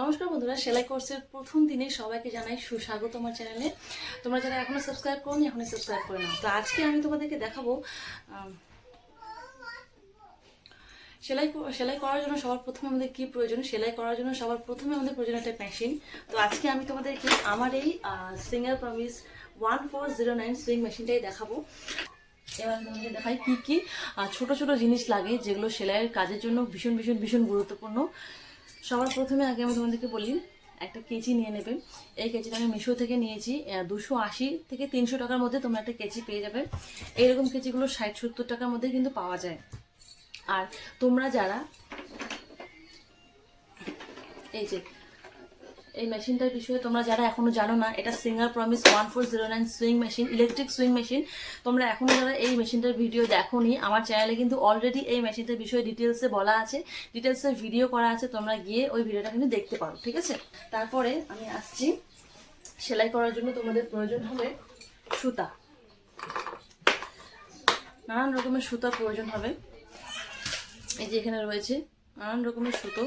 নমস্কার বন্ধুরা, সেলাই কোর্সের প্রথম দিনে সবাইকে জানাই সুস্বাগত আমার চ্যানেলে তোমরা যারা এখনও সাবস্ক্রাইব করোনি, এখনই সাবস্ক্রাইব করে নাও। তো আজকে আমি তোমাদেরকে দেখাবো সেলাই সেলাই করার জন্য সবার প্রথমে আমাদের কি প্রয়োজন? সেলাই করার জন্য সবার প্রথমে আমাদের প্রয়োজন একটা মেশিন তো আজকে আমি তোমাদেরকে আমার এই single promise one four zero nine sewing মেশিনটাই দেখাবো। এবার তোমাদের দেখাই কি কি ছোট ছোট জিনিস লাগে যেগুলো সেলাইয়ের কাজের জন্য ভীষণ ভীষণ ভীষণ গুরুত্বপূর্ণ। সবার প্রথমে আগে আমি তোমাদেরকে বলি, একটা কেচি নিয়ে নেবে। এই কেচিটা আমি মিশো থেকে নিয়েছি দুশো আশি থেকে তিনশো টাকার মধ্যে তোমরা একটা কেচি পেয়ে যাবে। এইরকম কেচিগুলো ষাট সত্তর টাকার মধ্যে কিন্তু পাওয়া যায়। আর তোমরা যারা এই যে এই মেশিনটার বিষয়ে তোমরা যারা এখনও জানো না, এটা Singer promise one four zero nine sewing machine electric sewing machine তোমরা এখনও যারা এই মেশিনটার ভিডিও দেখো নি আমার চ্যানেলে কিন্তু অলরেডি এই মেশিনটার বিষয়ে ডিটেলসে বলা আছে। ডিটেলসে ভিডিও করা আছে, তোমরা গিয়ে ওই ভিডিওটা কিন্তু দেখতে পারো, ঠিক আছে? তারপরে আমি আসছি। সেলাই করার জন্য তোমাদের প্রয়োজন হবে সুতা। নানান রকমের সুতা প্রয়োজন হবে। এই যে এখানে রয়েছে নানান রকমের সুতো।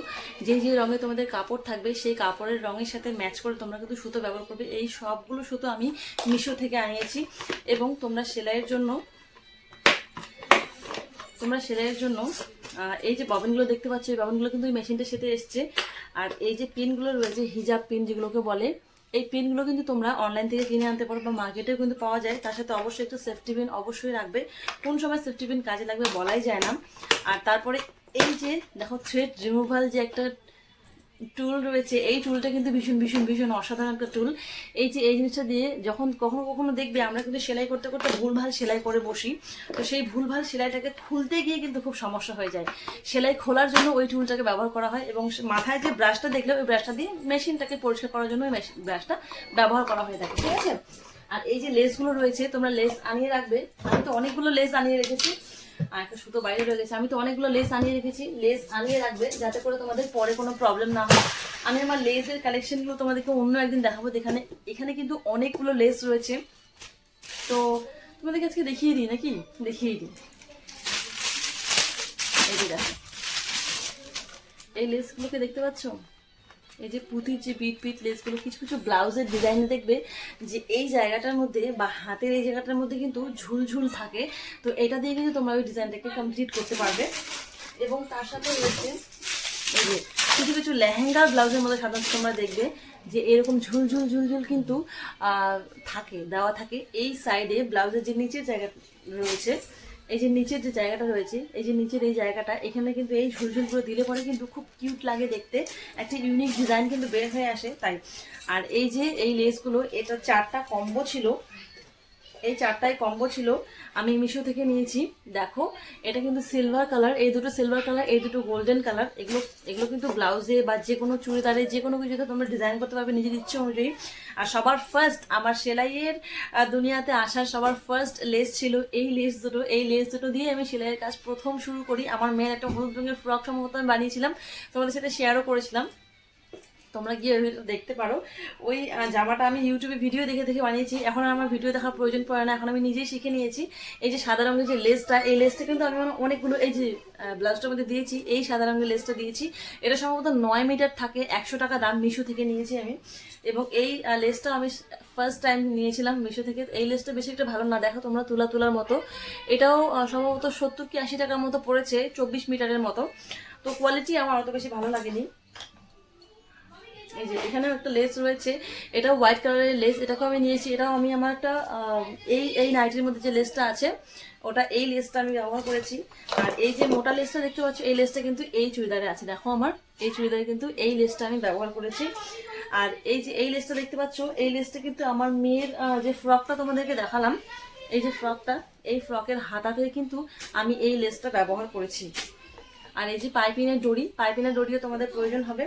যে যে রঙে তোমাদের কাপড় থাকবে, সেই কাপড়ের রঙের সাথে ম্যাচ করে তোমরা কিন্তু সুতো ব্যবহার করবে। এই সবগুলো সুতো আমি মিশো থেকে আনিয়েছি এবং তোমরা সেলাইয়ের জন্য, তোমরা সেলাইয়ের জন্য এই যে ববিনগুলো দেখতে পাচ্ছ, এই ববিনগুলো কিন্তু এই মেশিনটার সাথে এসছে। আর এই যে পিনগুলো রয়েছে হিজাব পিন যেগুলোকে বলে, এই পিনগুলো কিন্তু তোমরা অনলাইন থেকে কিনে আনতে পারো বা মার্কেটেও কিন্তু পাওয়া যায়। তার সাথে অবশ্যই একটু সেফটি পিন অবশ্যই রাখবে। কোন সময় সেফটি পিন কাজে লাগবে বলাই যায় না। আর তারপরে এই যে, দেখো থ্রেড রিমুভাল যে একটা টুল রয়েছে, এই টুলটা কিন্তু ভীষণ ভীষণ ভীষণ অসাধারণ একটা টুল এই যে, এই জিনিসটা দিয়ে যখন কখনো কখনো দেখবে আমরা কিন্তু সেলাই করতে করতে ভুলভাল সেলাই করে বসি। তো সেই ভুলভাল সেলাইটাকে খুলতে গিয়ে কিন্তু খুব সমস্যা হয়ে যায়। সেলাই খোলার জন্য ওই টুলটাকে ব্যবহার করা হয় এবং মাথায় যে ব্রাশটা দেখলে ওই ব্রাশটা দিয়ে মেশিনটাকে পরিষ্কার করার জন্য ওই ব্রাশটা ব্যবহার করা হয়ে থাকে, ঠিক আছে? আর এই যে লেসগুলো রয়েছে, তোমরা লেস আনিয়ে রাখবে। আমি তো অনেকগুলো লেস আনিয়ে রেখেছি। আর একটা সুতো বাইরে রয়ে গেছে। আমি তো অনেকগুলো লেস আনিয়ে রেখেছি। লেস আনিয়ে রাখবে যাতে করে তোমাদের পরে কোনো প্রবলেম না হয়। আমি আমার লেসের কালেকশনগুলো তোমাদেরকে অন্য একদিন দেখাবো। এখানে এখানে কিন্তু অনেকগুলো লেস রয়েছে। তো তোমাদেরকে আজকে দেখিয়ে দিই, নাকি? দেখিয়ে দিই। এই দেখো। এই লেসগুলোকে দেখতে পাচ্ছ? এই যে পুঁতির যে বিট পিট লেসগুলো কিছু কিছু ব্লাউজের ডিজাইনে দেখবে যে এই জায়গাটার মধ্যে বা হাতের এই জায়গাটার মধ্যে কিন্তু ঝুলঝুল থাকে। তো এটা দিয়ে কিন্তু তোমরা ওই ডিজাইনটাকে কমপ্লিট করতে পারবে। এবং তার সাথে রয়েছে এই যে কিছু কিছু লেহেঙ্গা ব্লাউজের মধ্যে সাধারণত তোমরা দেখবে যে এরকম ঝুলঝুল ঝুলঝুল কিন্তু থাকে, দেওয়া থাকে। এই সাইডে ব্লাউজের যে নিচের জায়গা রয়েছে এই যে নিচের যে জায়গাটা রয়েছে, এই যে নিচের এই জায়গাটা, এখানে কিন্তু এই ঝুলঝুলগুলো দিলে পরে কিন্তু খুব কিউট লাগে দেখতে। একটা ইউনিক ডিজাইন কিন্তু বের হয়ে আসে, তাই। আর এই যে এই লেসগুলো এটা চারটা কম্বো ছিল। এই চারটায় কম্বো ছিল, আমি মিশো থেকে নিয়েছি। দেখো, এটা কিন্তু সিলভার কালার এই দুটো সিলভার কালার এই দুটো গোল্ডেন কালার এগুলো এগুলো কিন্তু ব্লাউজে বা যে কোনো চুড়িদারে, যে কোনো কিছুতে তোমরা ডিজাইন করতে পারবে নিজের ইচ্ছে অনুযায়ী। আর সবার ফার্স্ট আমার সেলাইয়ের দুনিয়াতে আসার সবার ফার্স্ট লেস ছিল। এই লেস দুটো, এই লেস দুটো দিয়ে আমি সেলাইয়ের কাজ প্রথম শুরু করি। আমার মেয়ের একটা হলুদ রঙের ফ্রক সম্ভবত আমি বানিয়েছিলাম। তোমাদের সাথে শেয়ারও করেছিলাম। তোমরা গিয়ে দেখতে পারো। ওই জামাটা আমি ইউটিউবে ভিডিও দেখে দেখে বানিয়েছি। এখন আর আমার ভিডিও দেখার প্রয়োজন পড়ে না। এখন আমি নিজেই শিখে নিয়েছি। এই যে সাদা রঙের যে লেসটা, এই লেসটা কিন্তু আমি অনেকগুলো, এই যে ব্লাউজটার মধ্যে দিয়েছি। এই সাদা রঙের লেসটা দিয়েছি। এটা সম্ভবত নয় মিটার থাকে, একশো টাকা দাম মিশো থেকে নিয়েছি আমি। এবং এই লেসটা আমি ফার্স্ট টাইম নিয়েছিলাম মিশো থেকে। এই লেসটা বেশি একটা ভালো না, দেখো তোমরা তুলা তুলার মতো। এটাও সম্ভবত সত্তর কি আশি টাকার মতো পড়েছে, চব্বিশ মিটারের মতো। তো কোয়ালিটি আমার অত বেশি ভালো লাগেনি। এই যে এখানেও একটা লেস রয়েছে। এটা হোয়াইট কালারের লেস এটাকেও আমি নিয়েছি। এটাও আমি আমার একটা এই এই নাইটের মধ্যে যে লেসটা আছে, ওটা এই লেসটা আমি ব্যবহার করেছি। আর এই যে মোটা লেসটা দেখতে পাচ্ছ, এই লেসটা কিন্তু এই চুড়িদারে আছে। দেখো আমার, এই চুড়িদারে কিন্তু এই লেসটা আমি ব্যবহার করেছি। আর এই যে, এই লেসটা দেখতে পাচ্ছ, এই লেসটা কিন্তু আমার মেয়ের যে ফ্রকটা তোমাদেরকে দেখালাম, এই যে ফ্রকটা এই ফ্রকের হাতাতে কিন্তু আমি এই লেসটা ব্যবহার করেছি। আর এই যে পাইপিনের দড়ি, পাইপিনের দড়িও তোমাদের প্রয়োজন হবে।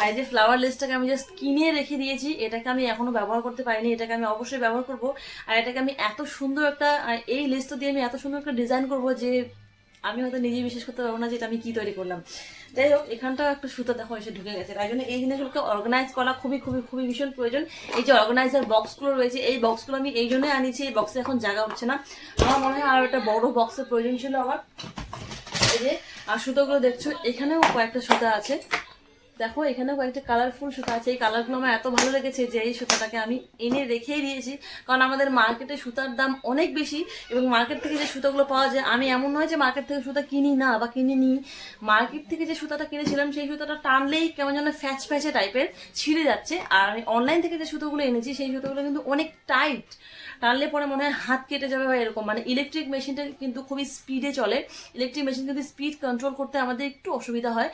আর এই যে ফ্লাওয়ার লেসটাকে আমি জাস্ট কিনে রেখে দিয়েছি, এটাকে আমি এখনও ব্যবহার করতে পারিনি, এটাকে আমি অবশ্যই ব্যবহার করব। আর এটাকে আমি এত সুন্দর একটা এই লেসটা দিয়ে আমি এত সুন্দর একটা ডিজাইন করব যে আমি হয়তো নিজেই বিশ্বাস করতে পারব না যে এটা আমি কি তৈরি করলাম। যাই হোক এখানটাও একটা সুতো দেখো, এসে ঢুকে গেছে। তাই জন্য এই জিনিসগুলোকে অর্গানাইজ করা খুবই খুবই খুবই ভীষণ প্রয়োজন। এই যে অর্গানাইজার বক্সগুলো রয়েছে, এই বক্সগুলো আমি এই জন্যই আনিয়েছি, এই বক্সে এখন জায়গা হচ্ছে না। আমার মনে হয় আর একটা বড় বক্সের প্রয়োজন ছিল আমার। এই যে আর সুতোগুলো দেখছ, এখানেও কয়েকটা সুতা আছে। দেখো, এখানেও কয়েকটা কালারফুল সুতা আছে। এই কালারগুলো আমার এত ভালো লেগেছে যে এই সুতাটাকে আমি এনে রেখেই দিয়েছি। কারণ আমাদের মার্কেটে সুতার দাম অনেক বেশি এবং মার্কেট থেকে যে সুতাগুলো পাওয়া যায়, আমি এমন নয় যে মার্কেট থেকে সুতা কিনি না বা কিনে নিই মার্কেট থেকে যে সুতাটা কিনেছিলাম, সেই সুতাটা টানলেই কেমন যেন ফ্যাচ ফ্যাচে টাইপের ছিঁড়ে যাচ্ছে। আর আমি অনলাইন থেকে যে সুতোগুলো এনেছি, সেই সুতোগুলো কিন্তু অনেক টাইট টানলে পরে মনে হয় হাত কেটে যাবে বা এরকম। মানে ইলেকট্রিক মেশিনটা কিন্তু খুবই স্পিডে চলে। ইলেকট্রিক মেশিন কিন্তু স্পিড কন্ট্রোল করতে আমাদের একটু অসুবিধা হয়।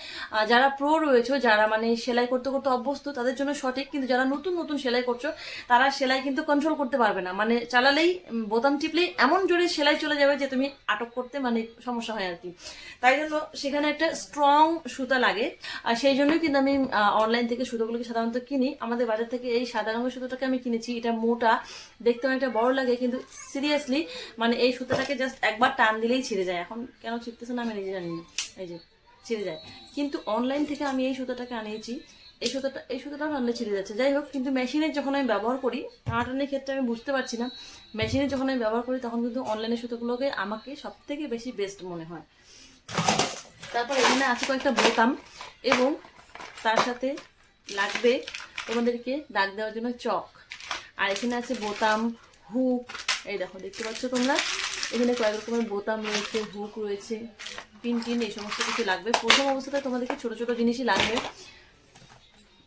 যারা প্রো রয়েছে, যারা মানে সেলাই করতে করতে অভ্যস্ত, তাদের জন্য সঠিক। কিন্তু যারা নতুন নতুন সেলাই করছ, তারা সেলাই কিন্তু কন্ট্রোল করতে পারবে না। মানে চালালেই বোতাম টিপলেই এমন জোরে সেলাই চলে যাবে যে তুমি আটক করতে মানে সমস্যা হয় আর কি। তাই জন্য সেখানে একটা স্ট্রং সুতা লাগে। আর সেই জন্যই কিন্তু আমি অনলাইন থেকে সুতোগুলোকে সাধারণত কিনি। আমাদের বাজার থেকে এই সাদা রঙের সুতোটাকে আমি কিনেছি। এটা মোটা। দেখতে অনেকটা বড় লাগে, কিন্তু সিরিয়াসলি মানে এই সুতোটাকে জাস্ট একবার টান দিলেই ছিঁড়ে যায়। এখন কেন ছিঁড়তেছে না আমি নিজে জানি না। এই যে, ছিঁড়ে যায়। কিন্তু অনলাইন থেকে আমি এই সুতোটাকে আনিয়েছি। এই সুতোটা, এই সুতোটাও টানলে ছিঁড়ে যাচ্ছে। যাই হোক, কিন্তু মেশিনে যখন আমি ব্যবহার করি, টানাটানির ক্ষেত্রে আমি বুঝতে পারছি না। মেশিনে যখন আমি ব্যবহার করি, তখন কিন্তু অনলাইনের সুতোগুলোকে আমাকে সব থেকে বেশি বেস্ট মনে হয়। তারপর এখানে আছে কয়েকটা বোতাম এবং তার সাথে লাগবে তোমাদেরকে দাগ দেওয়ার জন্য চক। আর এখানে আছে বোতাম হুক। এই দেখো, দেখতে পাচ্ছ তোমরা? এখানে কয়েক রকমের বোতাম রয়েছে, হুক রয়েছে পিন টিন, এই সমস্ত কিছু লাগবে। প্রথম অবস্থাতে তোমাদেরকে ছোট ছোট জিনিসই লাগবে।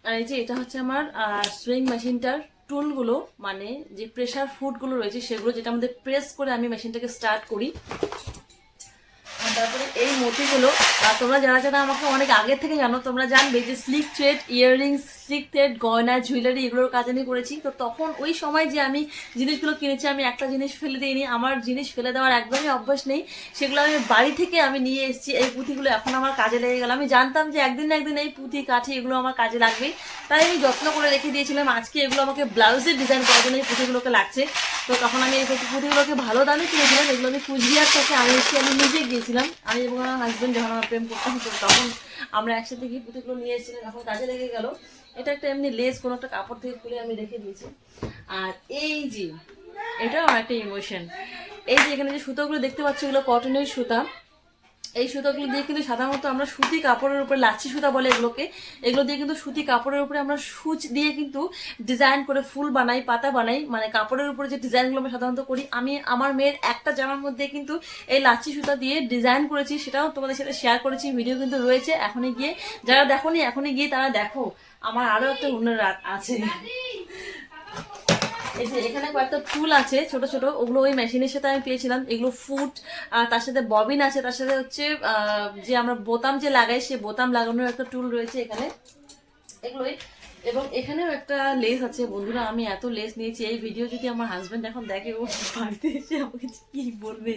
আর এই যে এটা হচ্ছে আমার সুইং মেশিনটার টুলগুলো মানে যে প্রেশার ফুডগুলো রয়েছে, সেগুলো যেটা আমাদের প্রেস করে আমি মেশিনটাকে স্টার্ট করি। তারপরে এই মতিগুলো আর তোমরা যারা যারা আমাকে অনেক আগে থেকে জানো, তোমরা জানবে যে slick thread earrings slick thread গয়না জুয়েলারি এগুলোর কাজ আমি করেছি। তো তখন ওই সময় যে আমি জিনিসগুলো কিনেছি, আমি একটা জিনিস ফেলে দিইনি। আমার জিনিস ফেলে দেওয়ার একদমই অভ্যাস নেই। সেগুলো আমি বাড়ি থেকে আমি নিয়ে এসেছি। এই পুঁথিগুলো এখন আমার কাজে লেগে গেল। আমি জানতাম যে একদিন না একদিন এই পুঁথি, কাঠি এগুলো আমার কাজে লাগবে তাই আমি যত্ন করে রেখে দিয়েছিলাম। আজকে এগুলো আমাকে ব্লাউজের ডিজাইন করার জন্য এই পুঁথিগুলোকে লাগছে। তো তখন আমি এই পুঁথিগুলোকে ভালো দামে কিনেছিলাম, এগুলো আমি কুচবিহার থেকে আমি এসে আমি নিজে গিয়েছিলাম। আমি এবং আমার হাজব্যান্ড যখন আমার প্রেম করতাম তখন আমরা একসাথে গিয়ে পুঁতিগুলো নিয়ে এসেছিলাম তখন কাজে লেগে গেল, এটা একটা এমনি লেস কোনো একটা কাপড় থেকে খুলে আমি রেখে দিয়েছি। আর এই যে, এটাও আমার একটা ইমোশন এই যে এখানে যে সুতোগুলো দেখতে পাচ্ছি, এগুলো কটনের সুতা। এই সুতোগুলো দিয়ে কিন্তু সাধারণত আমরা সুতি কাপড়ের উপরে, লাচ্ছি সুতা বলে এগুলোকে, এগুলো দিয়ে কিন্তু সুতি কাপড়ের উপরে আমরা সুচ দিয়ে কিন্তু ডিজাইন করে ফুল বানাই, পাতা বানাই। মানে কাপড়ের উপরে যে ডিজাইনগুলো আমরা সাধারণত করি, আমি আমার মেয়ের একটা জামার মধ্যে কিন্তু এই লাচ্ছি সুতা দিয়ে ডিজাইন করেছি, সেটাও তোমাদের সাথে শেয়ার করেছি ভিডিও কিন্তু রয়েছে এখনই গিয়ে। যারা দেখো নি এখনই গিয়ে তারা দেখো। আমার আরও একটা হুনার আ- আছে এই এখানে কয়েকটা ফুল আছে, ছোট ছোট। ওগুলো ওই মেশিনের সাথে আমি পেয়েছিলাম। এগুলো ফুট তার সাথে ববিন আছে, তার সাথে হচ্ছে যে আমরা বোতাম যে লাগাই সে বোতাম লাগানোর একটা টুল রয়েছে এখানে। এগুলোই এবং এখানেও একটা লেস আছে। বন্ধুরা, আমি এত লেস নিয়েছি। এই ভিডিও যদি আমার হাজবেন্ড এখন দেখে, ও বাড়িতে এসে আমাকে কি বলবে?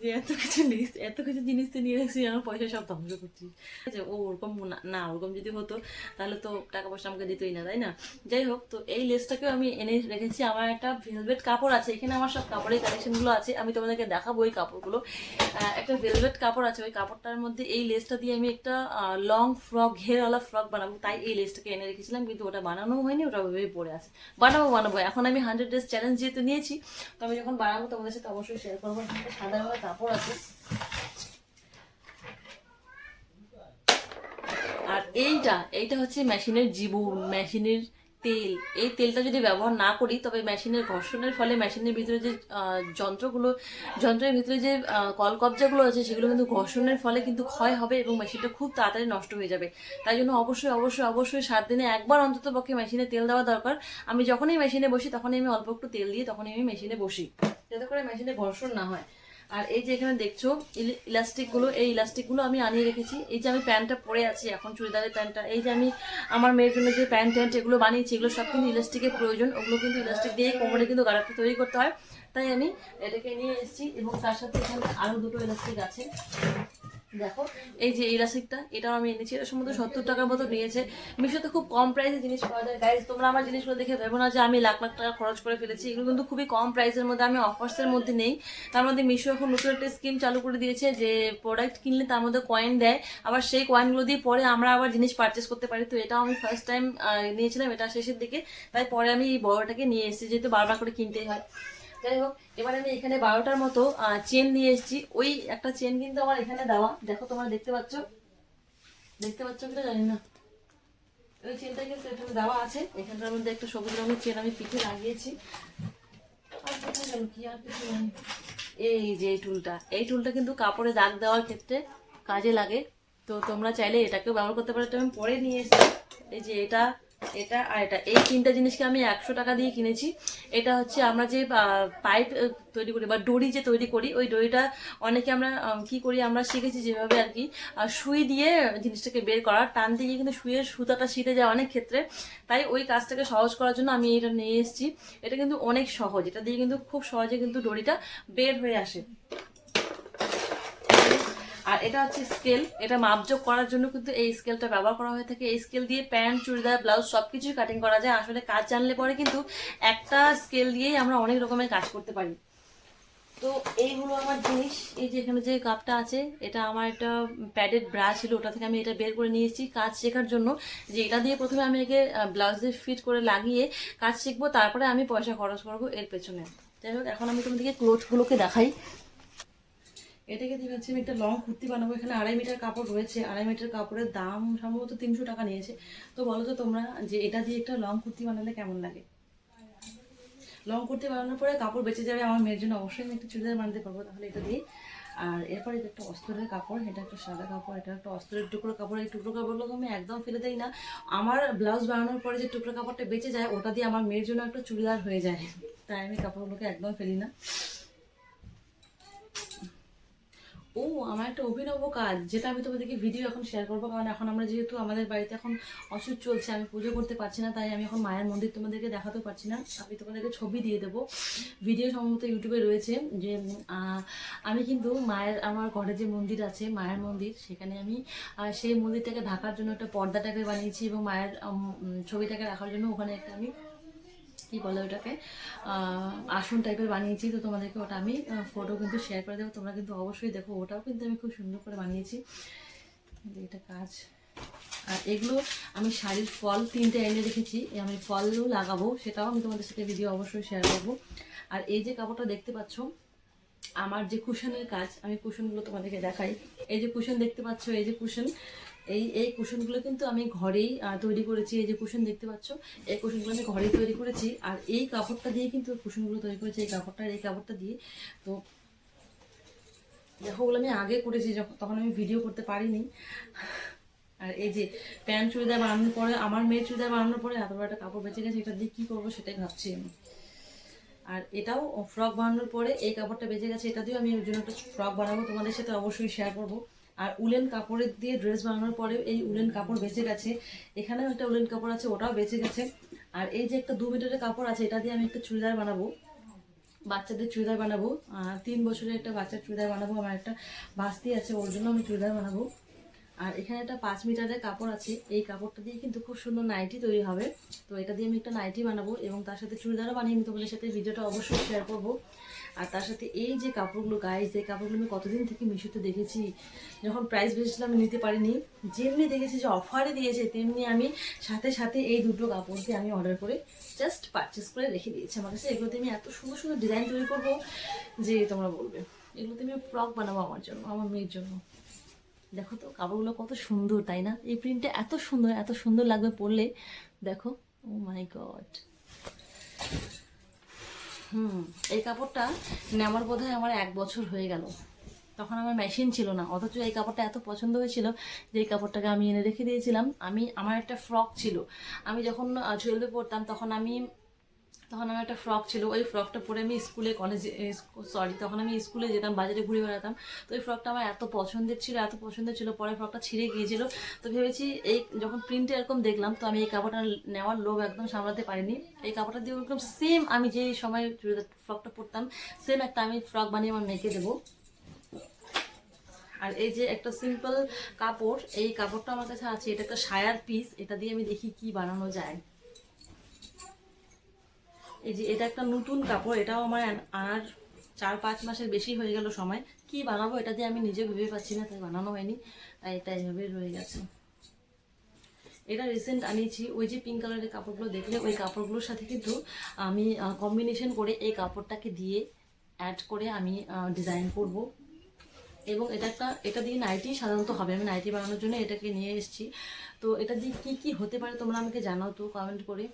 যে এত কিছু লেস এত কিছু জিনিস তো নিয়ে এসেছি আমার পয়সা সব ধ্বংস করছি। যে ও ওরকম না ওরকম যদি হতো, তাহলে তো টাকা পয়সা আমাকে দিতই না, তাই না? যাই হোক, তো এই লেসটাকেও আমি এনে রেখেছি। আমার একটা ভেলভেট কাপড় আছে, এখানে আমার সব কাপড়ের কালেকশনগুলো আছে, আমি তোমাদেরকে দেখাবো এই কাপড়গুলো। একটা ভেলভেট কাপড় আছে, ওই কাপড়টার মধ্যে এই লেসটা দিয়ে আমি একটা লং ফ্রক ঘেরওয়ালা ফ্রক বানাবো, তাই এই লেসটাকে এনে রেখেছিলাম, কিন্তু ওটা বানানো হয়নি, ওটা ওইভাবেই পড়ে আছে। বানাবো বানাবো, এখন আমি হান্ড্রেড ডেজ চ্যালেঞ্জ যেহেতু নিয়েছি, তো আমি যখন বানাবো তোমাদের সাথে অবশ্যই শেয়ার করব। রঙের কাপড় আছে আর এইটা এইটা হচ্ছে মেশিনের জীবন, মেশিনের তেল। এই তেলটা যদি ব্যবহার না করি, তবে মেশিনের ঘর্ষণের ফলে মেশিনের ভিতরে যে যন্ত্রগুলো, যন্ত্রের ভিতরে যে কলকবজাগুলো আছে, সেগুলো কিন্তু ঘর্ষণের ফলে কিন্তু ক্ষয় হবে এবং মেশিনটা খুব তাড়াতাড়ি নষ্ট হয়ে যাবে। তাই জন্য অবশ্যই অবশ্যই অবশ্যই সাত দিনে একবার অন্তত পক্ষে মেশিনে তেল দেওয়া দরকার। আমি যখনই মেশিনে বসি, তখনই আমি অল্প একটু তেল দিয়ে, তখনই আমি মেশিনে বসি, যাতে করে মেশিনে ঘর্ষণ না হয়। আর এই যে এখানে দেখছ ইলাস্টিকগুলো, এই ইলাস্টিকগুলো আমি আনিয়ে রেখেছি। এই যে আমি প্যান্টটা পরে আছি এখন, চুড়িদারের প্যান্টটা। এই যে আমি আমার মেয়ের জন্য যে প্যান্ট ট্যান্ট এগুলো বানিয়েছি, এগুলো সব কিন্তু ইলাস্টিকের প্রয়োজন। ওগুলো কিন্তু ইলাস্টিক দিয়ে কোমরে কিন্তু গাড়াটা তৈরি করতে হয়। তাই আমি এটাকে নিয়ে এসেছি এবং তার সাথে এখানে আরও দুটো ইলাস্টিক আছে। দেখো, এই যে ইলাস্টিকটা এটাও আমি এনেছি, এটা সম্ভবত সত্তর টাকার মতো নিয়েছে। মিশোতে খুব কম প্রাইসে জিনিস পাওয়া যায়। গাইজ তোমরা আমার জিনিসগুলো দেখে ভেবো না যে আমি লাখ লাখ টাকা খরচ করে ফেলেছি। এগুলো কিন্তু খুবই কম প্রাইসের মধ্যে, আমি অফার্সের মধ্যে নেই। তার মধ্যে মিশো এখন নতুন একটা স্কিম চালু করে দিয়েছে যে প্রোডাক্ট কিনলে তার মধ্যে কয়েন দেয়। আবার সেই কয়েনগুলো দিয়ে পরে আমরা আবার জিনিস পারচেস করতে পারি। তো এটাও আমি ফার্স্ট টাইম নিয়েছিলাম, এটা শেষের দিকে। তাই পরে আমি এই বড়টাকে নিয়ে এসেছি, যেহেতু বারবার করে কিনতেই হয়। যাই হোক, এবার আমি এখানে বারোটার মতো চেন নিয়ে এসেছি। ওই একটা চেন কিন্তু আমার এখানে দেওয়া। দেখো তোমরা দেখতে পাচ্ছ? দেখতে পাচ্ছ কিনা জানি না। ওই চেনটা কিন্তু এখানে দেওয়া আছে। এখানটার মধ্যে একটা সবুজ রঙের চেন আমি পিঠে লাগিয়েছি। আর কোথায় কি আর কিছু এই যে এই টুলটা এই টুলটা কিন্তু কাপড়ে দাগ দেওয়ার ক্ষেত্রে কাজে লাগে। তো তোমরা চাইলে এটাকেও ব্যবহার করতে পারো। তো আমি পরে নিয়ে এসেছি। এই যে এটা এটা আর এটা, এই তিনটা জিনিসকে আমি একশো টাকা দিয়ে কিনেছি। এটা হচ্ছে আমরা যে পাইপ তৈরি করি বা দড়ি যে তৈরি করি, ওই দড়িটা অনেকে আমরা কি করি আমরা শিখেছি যেভাবে আর কি সুই দিয়ে জিনিসটাকে বের করা। টান দিয়ে কিন্তু সুইয়ের সুতাটা ছিঁড়ে যায় অনেক ক্ষেত্রে। তাই ওই কাজটাকে সহজ করার জন্য আমি এটা নিয়ে এসেছি। এটা কিন্তু অনেক সহজ। এটা দিয়ে কিন্তু খুব সহজে কিন্তু দড়িটা বের হয়ে আসে। আর এটা হচ্ছে স্কেল এটা মাপজোক করার জন্য কিন্তু এই স্কেলটা ব্যবহার করা হয়ে থাকে। এই স্কেল দিয়ে প্যান্ট, চুড়িদার ব্লাউজ সব কিছুই কাটিং করা যায়। আসলে কাজ জানলে পরে কিন্তু একটা স্কেল দিয়েই আমরা অনেক রকমের কাজ করতে পারি। তো এইগুলো আমার জিনিস। এই যে এখানে যে কাপটা আছে, এটা আমার একটা প্যাডেড ব্রা ছিল, ওটা থেকে আমি এটা বের করে নিয়েছি কাজ শেখার জন্য। যে এটা দিয়ে প্রথমে আমি একে ব্লাউজে ফিট করে লাগিয়ে কাজ শিখব, তারপরে আমি পয়সা খরচ করব এর পেছনে। যাই হোক, এখন আমি তোমাদেরকে ক্লোথগুলোকে দেখাই। এটাকে দিয়ে হচ্ছে আমি একটা লং কুর্তি বানাবো। এখানে আড়াই মিটার কাপড় রয়েছে। আড়াই মিটার কাপড়ের দাম সম্ভবত তিনশো টাকা নিয়েছে। তো বলো তো তোমরা যে এটা দিয়ে একটা লং কুর্তি বানালে কেমন লাগে? লং কুর্তি বানানোর পরে কাপড় বেঁচে যাবে আমার মেয়ের জন্য। অবশ্যই আমি একটা চুড়িদার বানাতে পারব তাহলে এটা দিয়ে। আর এরপরে এটা একটা অস্ত্রের কাপড়, এটা একটা সাদা কাপড়, এটা একটা অস্ত্রের টুকরো কাপড়। এই টুকরো কাপড়গুলো আমি একদম ফেলে দিই না। আমার ব্লাউজ বানানোর পরে যে টুকরো কাপড়টা বেঁচে যায়, ওটা দিয়ে আমার মেয়ের জন্য একটা চুড়িদার হয়ে যায়। তাই আমি কাপড়গুলোকে একদম ফেলি না। ও, আমার একটা অভিনব কাজ, যেটা আমি তোমাদেরকে ভিডিও এখন শেয়ার করব, কারণ এখন আমরা যেহেতু আমাদের বাড়িতে এখন অসুখ চলছে, আমি পুজো করতে পারছি না, তাই আমি এখন মায়ের মন্দির তোমাদেরকে দেখাতে পারছি না। আমি তোমাদেরকে ছবি দিয়ে দেবো। ভিডিও সম্ভবত ইউটিউবে রয়েছে যে আমি কিন্তু মায়ের, আমার ঘরে যে মন্দির আছে, মায়ের মন্দির, সেখানে আমি সেই মন্দিরটাকে ঢাকার জন্য একটা পর্দাটাকে বানিয়েছি এবং মায়ের ছবিটাকে রাখার জন্য ওখানে একটা আমি কি বলে ওটাকে? আসন টাইপের বানিয়েছি, তো তোমাদেরকে ওটা আমি ফটো কিন্তু শেয়ার করে দেবো। তোমরা কিন্তু অবশ্যই দেখো, ওটাও কিন্তু আমি খুব সুন্দর করে বানিয়েছি। এটা কাজ। আর এগুলো আমি শাড়ির ফল তিনটে এনে রেখেছি আমি ফলও লাগাবো, সেটাও আমি তোমাদের সাথে ভিডিও অবশ্যই শেয়ার করব। আর এই যে কাপড়টা দেখতে পাচ্ছ, আমার যে কুশনের কাজ, আমি কুশনগুলো তোমাদেরকে দেখাই। এই যে কুশন দেখতে পাচ্ছ, এই যে কুশন এই এই কুশনগুলো কিন্তু আমি ঘরেই তৈরি করেছি। এই যে কুশন দেখতে পাচ্ছ, এই কুশনগুলো আমি ঘরেই তৈরি করেছি। আর এই কাপড়টা দিয়ে কিন্তু কুশনগুলো তৈরি করেছি, এই কাপড়টা এই কাপড়টা দিয়ে। তো দেখো, ওগুলো আমি আগে করেছি, যখন, তখন আমি ভিডিও করতে পারিনি। আর এই যে প্যান্ট চুড়িদার বানানোর পরে, আমার মেয়ের চুড়িদার বানানোর পরে এত একটা কাপড় বেঁচে গেছে, এটা দিয়ে কী করব সেটাই ভাবছি আমি। আর এটাও ফ্রক বানানোর পরে এই কাপড়টা বেঁচে গেছে, এটা দিয়েও আমি ওর জন্য একটা ফ্রক বানাবো। তোমাদের সাথে অবশ্যই শেয়ার করব। আর উলেন কাপড়ের দিয়ে ড্রেস বানানোর পরে এই উলেন কাপড় বেঁচে গেছে। এখানেও একটা উলেন কাপড় আছে, ওটাও বেঁচে গেছে। আর এই যে একটা দু মিটারের কাপড় আছে, এটা দিয়ে আমি একটা চুড়িদার বানাবো। বাচ্চাদের চুড়িদার বানাবো। তিন বছরের একটা বাচ্চার চুড়িদার বানাবো, আমার একটা বাস্তি আছে, ওর জন্য আমি চুড়িদার বানাবো। আর এখানে একটা পাঁচ মিটারের কাপড় আছে, এই কাপড়টা দিয়ে কিন্তু খুব সুন্দর নাইটি তৈরি হবে। তো এটা দিয়ে আমি একটা নাইটি বানাবো এবং তার সাথে চুড়িদারও বানিয়ে আমি তোমাদের সাথে ভিডিওটা অবশ্যই শেয়ার করব। আর তার সাথে এই যে কাপড়গুলো গায়ে যে কাপড়গুলো আমি কতদিন থেকে মিশোতে দেখেছি, যখন প্রাইস বেশিছিলাম আমি নিতে পারিনি। যেমনি দেখেছি যে অফারে দিয়েছে, তেমনি আমি সাথে সাথে এই দুটো কাপড় দিয়ে আমি অর্ডার করে জাস্ট পারচেস করে রেখে দিয়েছি আমার কাছে। এগুলোতে আমি এত সুন্দর সুন্দর ডিজাইন তৈরি করব যে তোমরা বলবে। এগুলোতে আমি ফ্রক বানাবো আমার জন্য, আমার মেয়ের জন্য। দেখো তো, কাপড়গুলো কত সুন্দর, তাই না? এই প্রিন্টটা এত সুন্দর এত সুন্দর লাগবে পরলে। দেখো ও মাই গড হুম, এই কাপড়টা নেওয়ার বোধ আমার এক বছর হয়ে গেল। তখন আমার মেশিন ছিল না, অথচ এই কাপড়টা এত পছন্দ হয়েছিল যে এই কাপড়টাকে আমি এনে রেখে দিয়েছিলাম। আমি, আমার একটা ফ্রক ছিল। আমি যখন টুয়েলভে পরতাম তখন আমি তখন আমার একটা ফ্রক ছিল। ওই ফ্রকটা পরে আমি স্কুলে কলেজে সরি তখন আমি স্কুলে যেতাম, বাজারে ঘুরে বেড়াতাম। তো ওই ফ্রকটা আমার এত পছন্দের ছিল, এত পছন্দের ছিল, পরে ফ্রকটা ছিঁড়ে গিয়েছিল। তো ভেবেছি এই যখন প্রিন্টে এরকম দেখলাম, তো আমি এই কাপড়টা নেওয়ার লোভ একদম সামলাতে পারিনি। এই কাপড়টা দিয়ে একদম সেম আমি যেই সময় ফ্রকটা পরতাম সেম একটা আমি ফ্রক বানিয়ে আমার মেয়েকে দেবো। আর এই যে একটা সিম্পল কাপড়, এই কাপড়টা আমার কাছে আছে, এটা একটা সায়ার পিস এটা দিয়ে আমি দেখি কি বানানো যায়। এই যে এটা একটা নতুন কাপড়, এটাও আমার আন- আনার চার পাঁচ মাসের বেশি হয়ে গেল সময়। কি বানাবো এটা দিয়ে আমি নিজে ভেবে পাচ্ছি না, তাই বানানো হয়নি, তাই এটা এইভাবে রয়ে গেছে। এটা রিসেন্ট আনিয়েছি, ওই যে পিঙ্ক কালারের কাপড়গুলো দেখলে, ওই কাপড়গুলোর সাথে কিন্তু আমি কম্বিনেশন করে এই কাপড়টাকে দিয়ে অ্যাড করে আমি ডিজাইন করব। এবং এটা একটা, এটা দিয়ে নাইটি সাধারণত হবে, আমি নাইটি বানানোর জন্য এটাকে নিয়ে এসেছি। তো এটা দিয়ে কী কী হতে পারে তোমরা আমাকে জানাও তো কমেন্ট করে।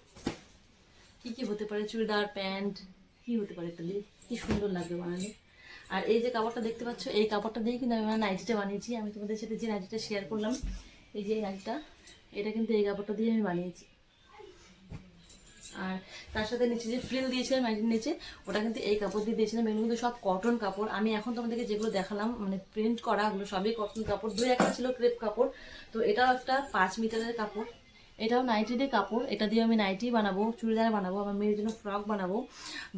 কী কী হতে পারে? চুড়িদার, প্যান্ট, কী হতে পারে এটা দিয়ে কী সুন্দর লাগবে বানালে। আর এই যে কাপড়টা দেখতে পাচ্ছ, এই কাপড়টা দিয়ে কিন্তু আমি আমার নাইটিটা বানিয়েছি। আমি তোমাদের সাথে যে নাইটিটা শেয়ার করলাম, এই যে নাইটিটা, এটা কিন্তু এই কাপড়টা দিয়ে আমি বানিয়েছি। আর তার সাথে নিচে যে ফ্রিল দিয়েছিলাম, নাইটির নিচে, ওটা কিন্তু এই কাপড় দিয়ে দিয়েছিলাম। এগুলো কিন্তু সব কটন কাপড়। আমি এখন তোমাদেরকে যেগুলো দেখালাম মানে প্রিন্ট করা, ওগুলো সবই কটন কাপড়। দুই একটা ছিল ক্রেপ কাপড়। তো এটাও একটা পাঁচ মিটারের কাপড়। এটাও নাইটিদের কাপড়। এটা দিয়ে আমি নাইটি বানাবো, চুড়িদার বানাবো, আমার মেয়ের জন্য ফ্রক বানাবো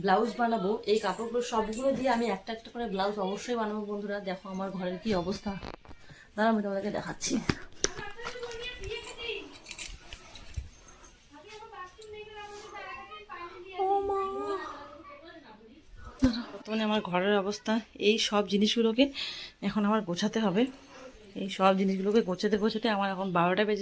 ব্লাউজ বানাবো। এই কাপড়গুলো সবগুলো দিয়ে আমি একটা একটা করে ব্লাউজ অবশ্যই বানাবো বন্ধুরা। দেখো আমার ঘরের কি অবস্থা। দাঁড়া আমি তোমাদেরকে দেখাচ্ছি। বর্তমানে আমার ঘরের অবস্থা, এই সব জিনিসগুলোকে এখন আমার গোছাতে হবে। এই সব জিনিসগুলোকে গোছাতে গোছাতে আমার এখন বারোটা বেজে